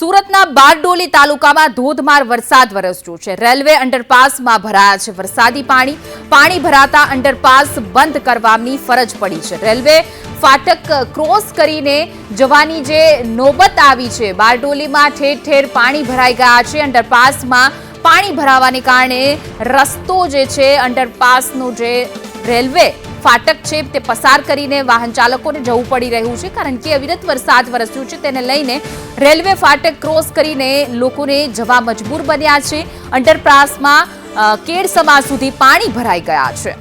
સુરતના બારડોલી તાલુકામાં ધોધમાર વરસાદ વરસ્યો છે. રેલવે અંડરપાસમાં ભરાયા છે વરસાદી પાણી. પાણી ભરાતા અંડરપાસ બંધ કરવાની ફરજ પડી છે. રેલવે ફાટક ક્રોસ કરીને જવાની જે નોબત આવી છે, બારડોલીમાં ઠેર ઠેર પાણી ભરાઈ ગયા છે. અંડરપાસમાં પાણી ભરાવાને કારણે રસ્તો જે છે, અંડરપાસનો જે રેલવે ફાટક છે તે પસાર કરીને વાહન ચાલકોને જવું પડી રહ્યું છે કારણ કે અવિરત વરસાદ વરસ્યો છે તેને લઈને રેલવે ફાટક ક્રોસ કરીને લોકોને જવા મજબૂર બન્યા છે. અંડરપાસમાં કેડ સમાજ સુધી પાણી ભરાઈ ગયા છે.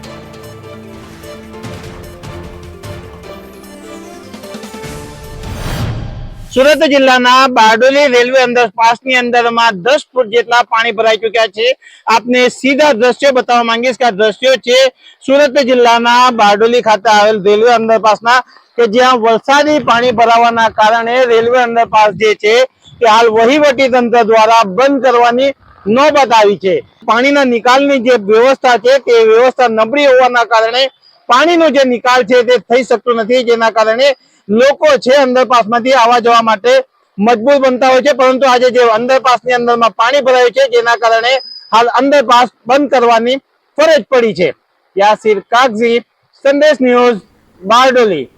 સુરત જિલ્લાના બારડોલી રેલવે અંડરપાસની અંદરમાં દસ ફૂટ જેટલા પાણી ભરાઈ ચુક્યા છે. આપને સીધા દ્રશ્યો બતાવવા માંગીશ કે આ દ્રશ્યો છે સુરત જિલ્લાના બારડોલી ખાતે આવેલ રેલવે અંડરપાસના, કે જ્યાં વરસાદી પાણી ભરાવાના કારણે રેલવે અંડરપાસ જે છે તે હાલ વહીવટી તંત્ર દ્વારા બંધ કરવાની નોબત આવી છે. પાણીના નિકાલની જે વ્યવસ્થા છે તે વ્યવસ્થા નબળી હોવાના કારણે પાણીનો જે નિકાલ છે તે થઈ શકતો નથી, જેના કારણે લોકો છે અંડરપાસમાંથી આવવા જવા માટે મજબૂર બનતા હોય છે, પરંતુ આજે જે અંડરપાસની અંદરમાં પાણી ભરાયું છે, જેના કારણે હાલ અંડરપાસ બંધ કરવાની ફરજ પડી છે. યાસીર કાગઝી, સંદેશ ન્યૂઝ, બારડોલી.